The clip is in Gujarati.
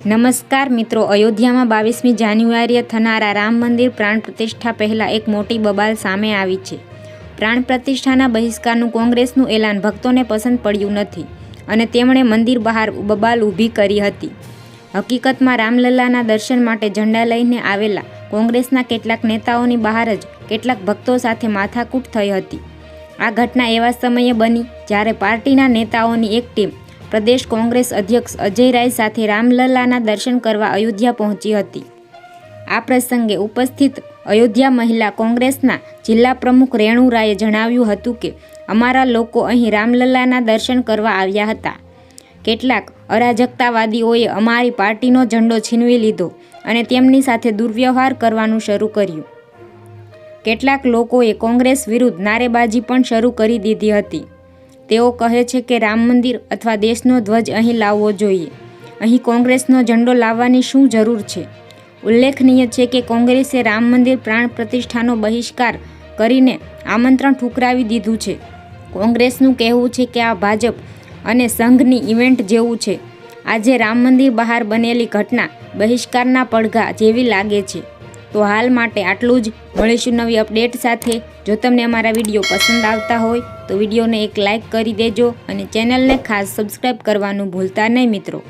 નમસ્કાર મિત્રો, અયોધ્યામાં બાવીસમી જાન્યુઆરીએ થનારા રામ મંદિર પ્રાણ પ્રતિષ્ઠા પહેલાં એક મોટી બબાલ સામે આવી છે. પ્રાણ પ્રતિષ્ઠાના બહિષ્કારનું કોંગ્રેસનું એલાન ભક્તોને પસંદ પડ્યું નથી અને તેમણે મંદિર બહાર બબાલ ઊભી કરી હતી. હકીકતમાં રામલલ્લાના દર્શન માટે ઝંડા લઈને આવેલા કોંગ્રેસના કેટલાક નેતાઓની બહાર જ કેટલાક ભક્તો સાથે માથાકૂટ થઈ હતી. આ ઘટના એવા સમયે બની જ્યારે પાર્ટીના નેતાઓની એક ટીમ પ્રદેશ કોંગ્રેસ અધ્યક્ષ અજય રાય સાથે રામલલ્લાના દર્શન કરવા અયોધ્યા પહોંચી હતી. આ પ્રસંગે ઉપસ્થિત અયોધ્યા મહિલા કોંગ્રેસના જિલ્લા પ્રમુખ રેણુ જણાવ્યું હતું કે, અમારા લોકો અહીં રામલલ્લાના દર્શન કરવા આવ્યા હતા. કેટલાક અરાજકતાવાદીઓએ અમારી પાર્ટીનો ઝંડો છીનવી લીધો અને તેમની સાથે દુર્વ્યવહાર કરવાનું શરૂ કર્યું. કેટલાક લોકોએ કોંગ્રેસ વિરુદ્ધ નારેબાજી પણ શરૂ કરી દીધી હતી. તેઓ કહે છે કે રામ મંદિર અથવા દેશનો ધ્વજ અહીં લાવવો જોઈએ. અહીં કોંગ્રેસનો ઝંડો લાવવાની શું જરૂર છે? ઉલ્લેખનીય છે કે કોંગ્રેસે રામ મંદિર પ્રાણ પ્રતિષ્ઠાનો બહિષ્કાર કરીને આમંત્રણ ઠુકરાવી દીધું છે. કોંગ્રેસનું કહેવું છે કે આ ભાજપ અને સંઘની ઇવેન્ટ જેવું છે. આજે રામ મંદિર બહાર બનેલી ઘટના બહિષ્કારના પડઘા જેવી લાગે છે. તો હાલ માટે આટલું જ. મળીશું નવી અપડેટ સાથે. જો તમને અમારા વીડિયો પસંદ આવતા હોય, તો વિડીયોને એક લાઇક કરી દેજો અને ચેનલને ખાસ સબસ્ક્રાઈબ કરવાનું ભૂલતા નહીં મિત્રો.